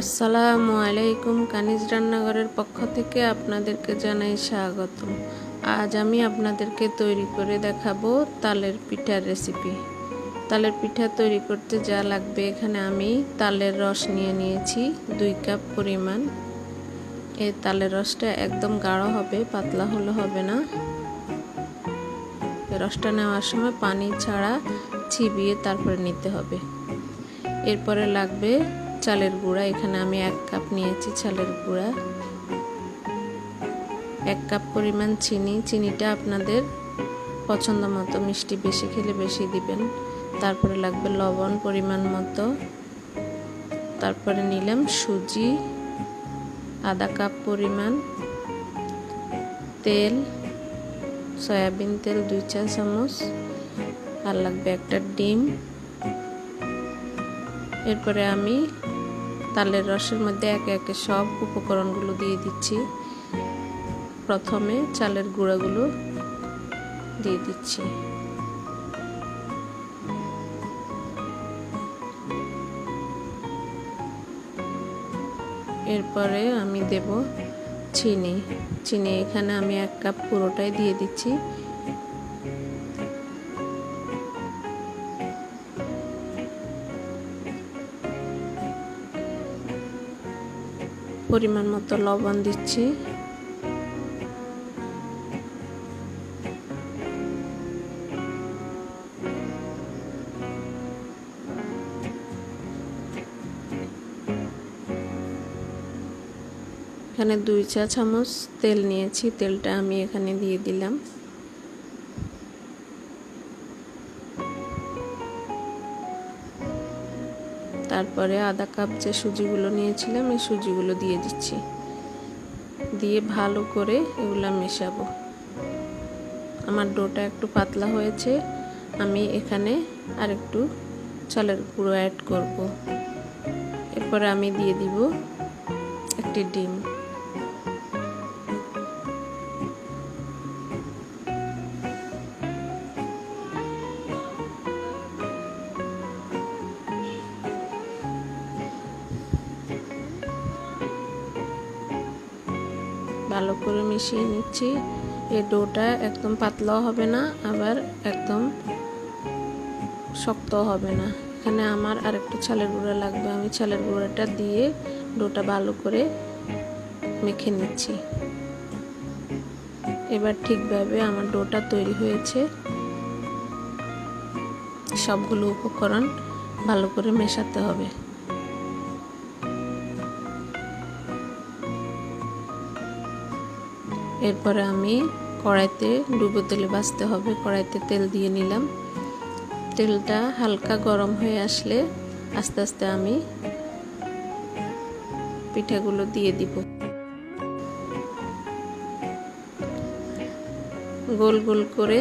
আসসালামু আলাইকুম, কানিজ রান্নাঘরের পক্ষ থেকে আপনাদেরকে জানাই স্বাগত আজ আমি আপনাদেরকে তৈরি করে দেখাবো তালের পিঠার রেসিপি তালের পিঠা তৈরি করতে যা লাগবে, এখানে আমি তালের রস নিয়ে নিয়েছি দুই কাপ পরিমাণ। এই তালের রসটা একদম গাঢ় হবে, পাতলা হলে হবে না। রসটা নেওয়ার সময় পানি ছাড়া চিবিয়ে তারপরে নিতে হবে। এরপরে লাগবে চালের গুঁড়া। এখানে আমি এক কাপ নিয়েছি চালের গুঁড়া। এক কাপ পরিমাণ চিনি। চিনিটা আপনাদের পছন্দ মতো মিষ্টি বেশি খেলে বেশি দিবেন। তারপরে লাগবে লবণ পরিমাণ মতো। তারপরে নিলাম সুজি, আধা কাপ পরিমাণ তেল সয়াবিন তেল দুই চা চামচ। আর লাগবে একটা ডিম। এরপরে আমি তালের রসের মধ্যে একে একে সব উপকরণগুলো দিয়ে দিচ্ছি। প্রথমে চালের গুঁড়াগুলো দিয়ে দিচ্ছি। এরপরে আমি দেব চিনি। চিনি এখানে আমি এক কাপ পুরোটাই দিয়ে দিচ্ছি। পরিমাণ মতো লবণ দিচ্ছি। এখানে দুই চা চামচ তেল নিয়েছি, তেলটা আমি এখানে দিয়ে দিলাম। তারপরে আধা কাপ যে সুজিগুলো নিয়েছিলাম, এই সুজিগুলো দিয়ে দিচ্ছি। দিয়ে ভালো করে এগুলো মেশাবো। আমার ডোটা একটু পাতলা হয়েছে, আমি এখানে আর একটু চালের গুঁড়ো অ্যাড করব। এরপরে আমি দিয়ে দিব একটি ডিম। ভালো করে মিশিয়ে নিচ্ছি। এই ডোটা একদম পাতলাও হবে না, আবার একদম শক্ত হবে না। এখানে আমার আর একটু চালের গুঁড়া লাগবে। আমি চালের গুঁড়াটা দিয়ে ডোটা ভালো করে মেখে নিচ্ছি। এবার ঠিকভাবে আমার ডোটা তৈরি হয়েছে। সবগুলো উপকরণ ভালো করে মেশাতে হবে। এরপরে আমি কড়াইতে ডুবো তেলে বাঁচতে হবে। কড়াইতে তেল দিয়ে নিলাম। তেলটা হালকা গরম হয়ে আসলে আস্তে আস্তে আমি পিঠাগুলো দিয়ে দিব। গোল গোল করে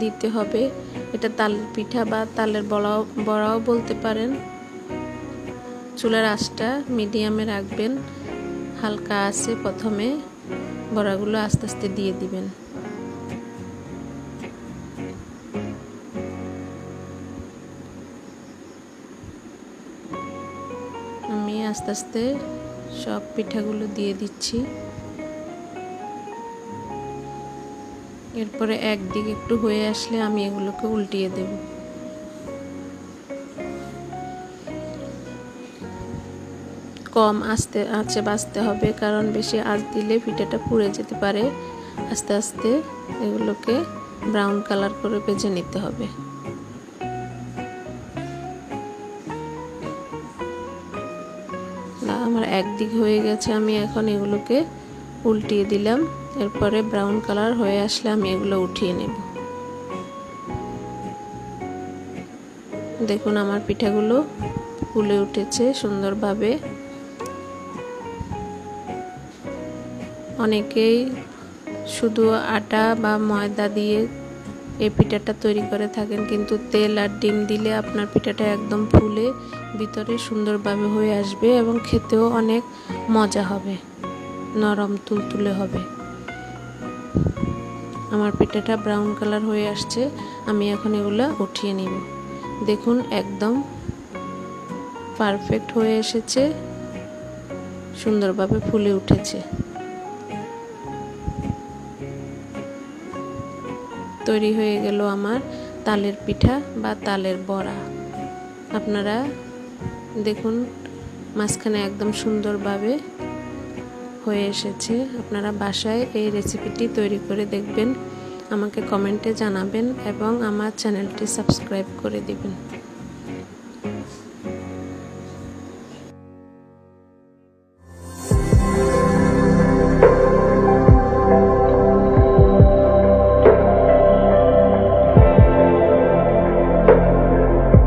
দিতে হবে। এটা তালের পিঠা বা তালের বড়াও বড়াও বলতে পারেন। চুলার আঁচটা মিডিয়ামে রাখবেন। হালকা আছে প্রথমে। বড়াগুলো আস্তে আস্তে দিয়ে দিবেন। আমি আস্তে আস্তে সব পিঠাগুলো দিয়ে দিচ্ছি। এরপরে একদিক একটু হয়ে আসলে আমি এগুলোকে উল্টিয়ে দেব। কম আস্তে আঁচে বাঁচতে হবে। কারণ বেশি আঁচ দিলে পিঠাটা পুড়ে যেতে পারে। আস্তে আস্তে এগুলোকে ব্রাউন কালার করে ভেজে নিতে হবে। আমার একদিক হয়ে গেছে। আমি এখন এগুলোকে উল্টিয়ে দিলাম। এরপরে ব্রাউন কালার হয়ে আসলে আমি এগুলো উঠিয়ে নেব। দেখুন, আমার পিঠাগুলো ফুলে উঠেছে সুন্দরভাবে। অনেকেই শুধু আটা বা ময়দা দিয়ে এই পিঠাটা তৈরি করে থাকেন, কিন্তু তেল আর ডিম দিলে আপনার পিঠাটা একদম ফুলে, ভিতরে সুন্দরভাবে হয়ে আসবে এবং খেতেও অনেক মজা হবে, নরম তুলতুলে হবে। আমার পিঠাটা ব্রাউন কালার হয়ে আসছে, আমি এখন এগুলো উঠিয়ে নিব। দেখুন, একদম পারফেক্ট হয়ে এসেছে, সুন্দরভাবে ফুলে উঠেছে। তৈরি হয়ে গেল আমার তালের পিঠা বা তালের বড়া। আপনারা দেখুন, মাঝখানে একদম সুন্দরভাবে হয়ে এসেছে। আপনারা বাসায় এই রেসিপিটি তৈরি করে দেখবেন, আমাকে কমেন্টে জানাবেন এবং আমার চ্যানেলটি সাবস্ক্রাইব করে দিবেন।